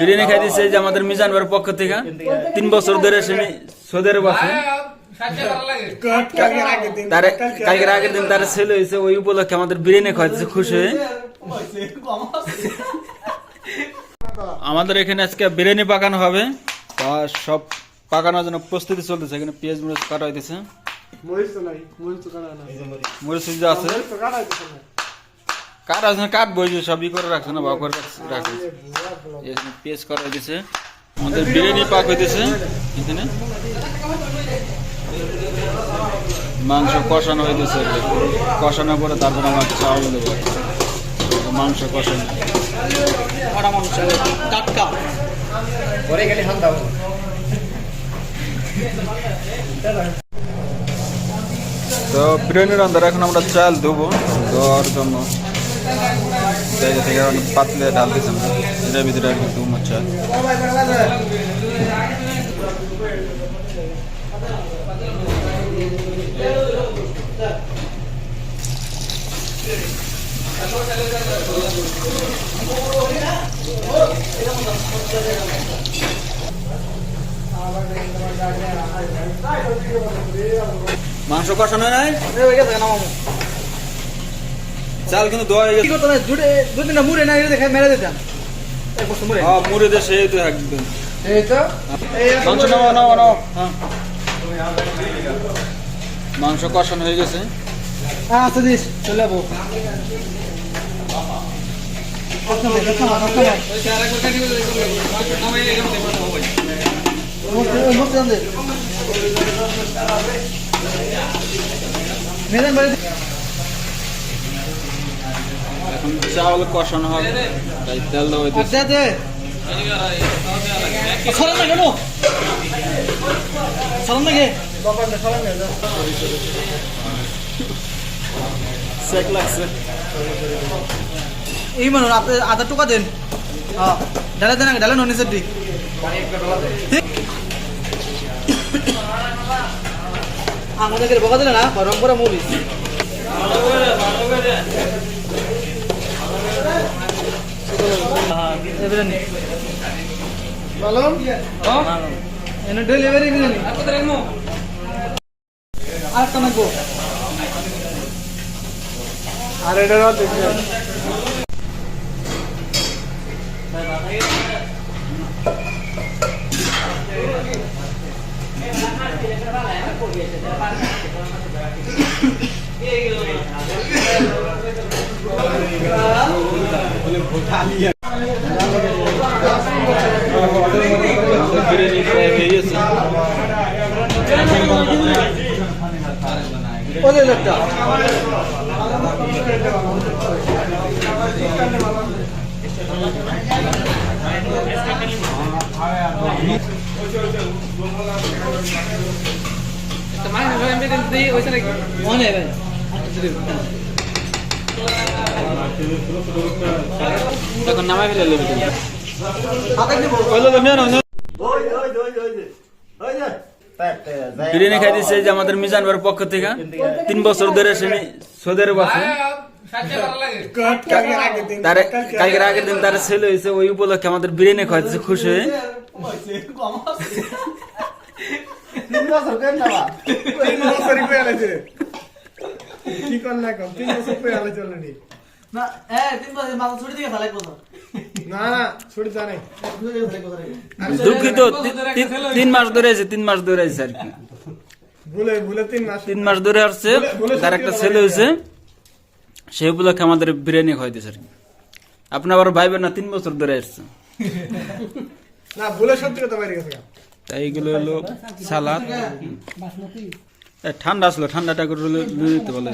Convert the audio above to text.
বিরিয়ানি খাই দিচ্ছে যে আমাদের মিজান ভাইয়ের পক্ষ থেকে। তিন বছর ধরে সে সৌদি আরব আছে। তার কালকের আগের দিন তার ছেলে হয়েছে ওই উপলক্ষে আমাদের বিরিয়ানি খাওয়াইছে খুশি হয়ে। আমাদের এখানে আজকে বিরিয়ানি পাকানো হবে। তা সব পাকানোর জন্য প্রস্তুতি চলতেছে এখানে পেঁয়াজ মরিচ কাটা হইতেছে। মরিচ তো নাই মরিচ তো কাটা না। মরিচ আছে। কাটা আছে কাট বইছে? সবই করে রাখছে না? বা করে রাখছে রাখছে। এখানে পেঁয়াজ করা হইতেছে আমাদের বিরিয়ানি পাক হইতেছে। এখানে। মাংস কষানো হইতেছে। কষানোর করে তারপরে আমার চাউল দেবো। মাংস কষানো। টাটকা। তো বিরিয়ানি রান্নার এখন আমরা চাল দেবো দেওয়ার জন্য। জায়গা থেকে অনেক পাতলে ডাল দিয়েছিলাম এটার ভিতরে আর কি দেবো চাল মাংস কষানো নাই? চাল কিন্তু দেওয়া হয়ে গেছে। হ্যাঁ মুড়ে দিয়ে সেই তো একদম। মাংস নাও নাও নাও। হ্যাঁ। মাংস কষানো হয়ে গেছে। আচ্ছা দিস চলে যাব। মেদান বাড়ি এখন চাউল কষানো হবে। তাই তেল দেওয়া হইতেছে। দে সালাম না কেন? সালাম না সেক লাগছে। এই মানুষ আপনি আধা টাকা দেন। হ্যাঁ ডালে দেন ডালে ননিসের দিক। আমাদের বকা দিলে না গরম করে মুড়ি বিরিয়ানি বলো এনে ডেলিভারি বিরিয়ানি আর তো নাকবো আর দেখবে বিরিয়ানি প্রায় হয়ে গেছে ওদের লোকটা মনে হয় এখন নামাই ফেলে নেবে তুমি। বিরিয়ানি খাই দিচ্ছে যে আমাদের মিজান ভাইয়ের পক্ষ থেকে। তিন বছর ধরে সে সৌদি আরব আছে। কালকের আগের দিন তার ছেলে হয়েছে ওই উপলক্ষে আমাদের বিরিয়ানি খাওয়াইছে খুশি হয়ে। কি করলে তিন বছর আলো চলেনি। না এ তিন বছর মাথা ছুটি দিয়ে ফেলাই কোথাও না না ছুটি জানাই দুঃখিত তিন মাস ধরে আছে তিন মাস ধরে আছে আর কি। ভুলে ভুলে তিন মাস। তিন মাস ধরে আসছে তার একটা ছেলে হয়েছে সেই উপলক্ষে আমাদের বিরিয়ানি খাওয়াইতেছে আর কি। আপনি আবার ভাইবেন না তিন বছর ধরে আসছে। না ভুলে সত্যি কথা বাইরে গেছে তাই এগুলো হলো সালাদ। ঠান্ডা আসলো ঠান্ডাটা করে লুই দিতে বলে